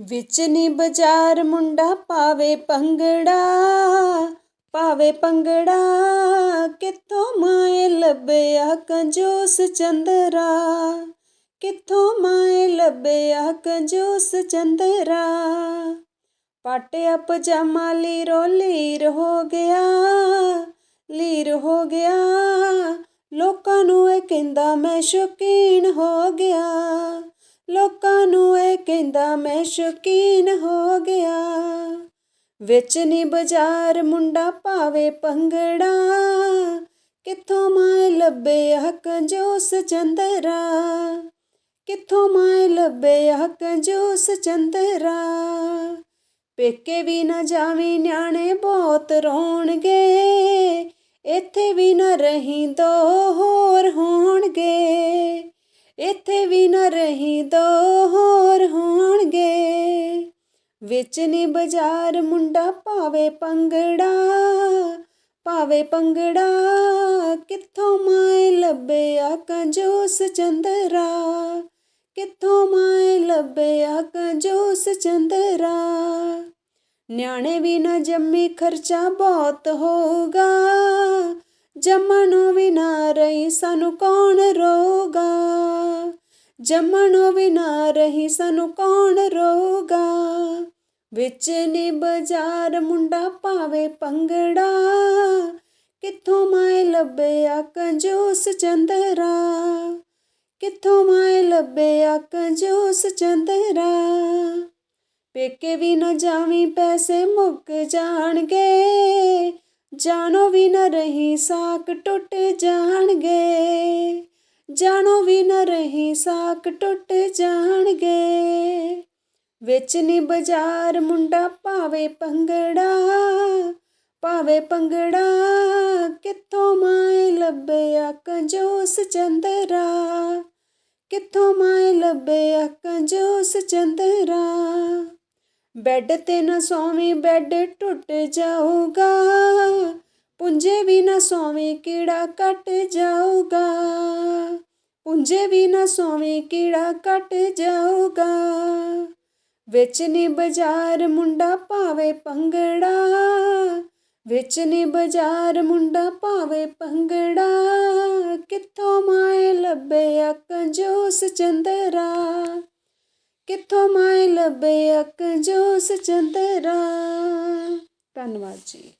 ਵਿੱਚ ਨੀ ਬਾਜ਼ਾਰ ਮੁੰਡਾ ਪਾਵੇ ਪੰਗੜਾ ਪਾਵੇ ਪੰਗੜਾ। ਕਿੱਥੋਂ ਮਾਏ ਲੱਭਿਆ ਕੰਜੂਸ ਚੰਦਰਾ? ਕਿੱਥੋਂ ਮਾਏ ਲੱਭਿਆ ਕੰਜੂਸ ਚੰਦਰਾ? ਪਾਟਿਆ ਪਜਾਮਾ ਲੀਰੋ, ਲੀਰ ਹੋ ਗਿਆ, ਲੀਰ ਹੋ ਗਿਆ। ਲੋਕਾਂ ਨੂੰ ਇਹ ਕਹਿੰਦਾ ਮੈਂ ਸ਼ੌਕੀਨ ਹੋ ਗਿਆ। ਲੋਕਾਂ ਨੂੰ ਇਹ ਕਹਿੰਦਾ, ਮੈਂ ਸ਼ੌਕੀਨ ਹੋ ਗਿਆ। ਵਿੱਚ ਨੀ ਬਾਜ਼ਾਰ ਮੁੰਡਾ ਪਾਵੇ ਪੰਗੜਾ ਕਿੱਥੋਂ ਮਾਏ ਲੱਭਿਆ ਕੰਜੂਸ ਚੰਦਰਾ? ਕਿੱਥੋਂ ਮਾਏ ਲੱਭਿਆ ਕੰਜੂਸ ਚੰਦਰਾ? ਪੇਕੇ ਵੀ ਨਾ ਜਾਵੀਂ, ਨਿਆਣੇ ਬਹੁਤ ਰੋਣਗੇ। ਇੱਥੇ ਵੀ ਨਾ ਰਹੀਂ ਦੋ ਇੱਥੇ ਵੀ ਨਾ ਰਹੀਂ ਦੋ ਹੋਰ ਹੋਣਗੇ। ਵਿੱਚ ਨੀ ਬਾਜ਼ਾਰ ਮੁੰਡਾ ਪਾਵੇ ਪੰਗੜਾ ਪਾਵੇ ਪੰਗੜਾ, ਕਿੱਥੋਂ ਮਾਏ ਲੱਭਿਆ ਕੰਜੂਸ ਚੰਦਰਾ, ਕਿੱਥੋਂ ਮਾਏ ਲੱਭਿਆ ਕੰਜੂਸ ਚੰਦਰਾ। ਨਿਆਣੇ ਵੀ ਨਾ ਜੰਮੀ ਖਰਚਾ ਬਹੁਤ ਹੋਊਗਾ ਜੰਮਣੋਂ ਵੀ ਨਾ ਰਹੀ ਸਾਨੂੰ ਕੌਣ ਰੋਗਾ ਜੰਮਣੋਂ ਵੀ ਨਾ ਰਹੀ ਸਾਨੂੰ ਕੌਣ ਰੋਗਾ ਵਿੱਚ ਨੀ ਬਾਜ਼ਾਰ ਮੁੰਡਾ ਪਾਵੇ ਪੰਗੜਾ ਕਿੱਥੋਂ ਮਾਏ ਲੱਭਿਆ ਕੰਜੂਸ ਚੰਦਰਾ? ਕਿੱਥੋਂ ਮਾਏ ਲੱਭਿਆ ਕੰਜੂਸ ਚੰਦਰਾ? ਪੇਕੇ ਵੀ ਨਾ ਜਾਵੀਂ, ਪੈਸੇ ਮੁੱਕ ਜਾਣਗੇ। ਜਾਣੋ ਵੀ ਨਾ ਰਹੀ ਸਾਕ ਟੁੱਟ ਜਾਣਗੇ। ਜਾਣੋ ਵੀ ਨਾ ਰਹੀ ਸਾਕ ਟੁੱਟ ਜਾਣਗੇ। ਵਿੱਚ ਨੀ ਬਾਜ਼ਾਰ ਮੁੰਡਾ ਪਾਵੇ ਪੰਗੜਾ ਪਾਵੇ ਪੰਗੜਾ ਕਿੱਥੋਂ ਮਾਏ ਲੱਭਿਆ ਕੰਜੂਸ ਚੰਦਰਾ। ਕਿੱਥੋਂ ਮਾਏ ਲੱਭਿਆ ਕੰਜੂਸ ਚੰਦਰਾ। ਬੈੱਡ ਤੇ ਨਾ ਸੋਵੀਂ ਬੈੱਡ ਟੁੱਟ ਜਾਊਗਾ। ਪੁੰਜੇ ਵੀ ਨਾ ਸੋਵੀਂ ਕੀੜਾ ਕੱਟ ਜਾਊਗਾ। ਪੁੰਜੇ ਵੀ ਨਾ ਸੋਵੀਂ ਕੀੜਾ ਕੱਟ ਜਾਊਗਾ। ਵਿੱਚ ਨੀ ਬਾਜ਼ਾਰ ਮੁੰਡਾ ਪਾਵੇ ਪੰਗੜਾ ਵਿੱਚ ਨੀ ਬਾਜ਼ਾਰ ਮੁੰਡਾ ਪਾਵੇ ਪੰਗੜਾ ਕਿੱਥੋਂ ਮਾਏ ਲੱਭਿਆ ਕੰਜੂਸ ਚੰਦਰਾ। ਕਿੱਥੋਂ ਮਾਏ ਲੱਭਿਆ ਕੰਜੂਸ ਚੰਦਰਾ? ਧੰਨਵਾਦ ਜੀ।